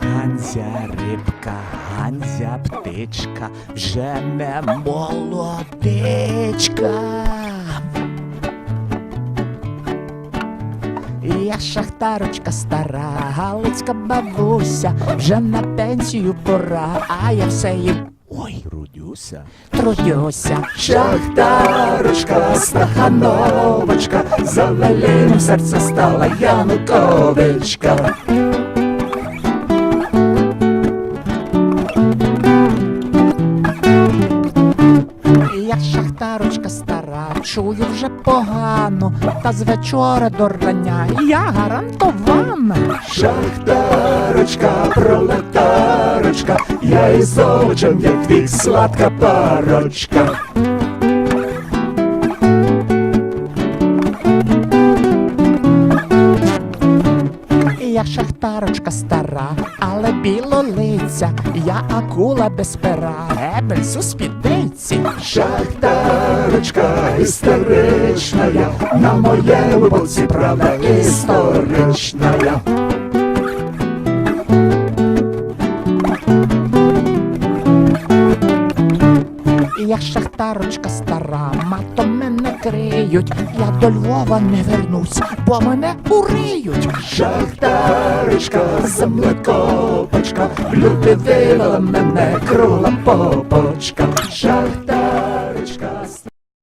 Ганзя рибка, ганзя птичка, вже не молодичка. Я шахтарочка стара, галицька бабуся, вже на пенсію пора, а я все їм. Ой, трудюся, трудюся, шахтарочка, стахановочка, за великим серце стала Януковичка. Я шахтарочка стара, чую вже погано, та з вечора до рання я гарантована. Шахтарочка, пролетарочка, я із очем, як твій сладка парочка. Я шахтарочка стара, але білолиця, я акула без пера, гебельс у спідниці. Шахтарочка історична, на моєму боці правда історична. Я. Шахтарочка стара, матом мене криють, я до Львова не вернусь, бо мене уриють. Шахтарочка, землекопочка, люди вивела мене крула попочка.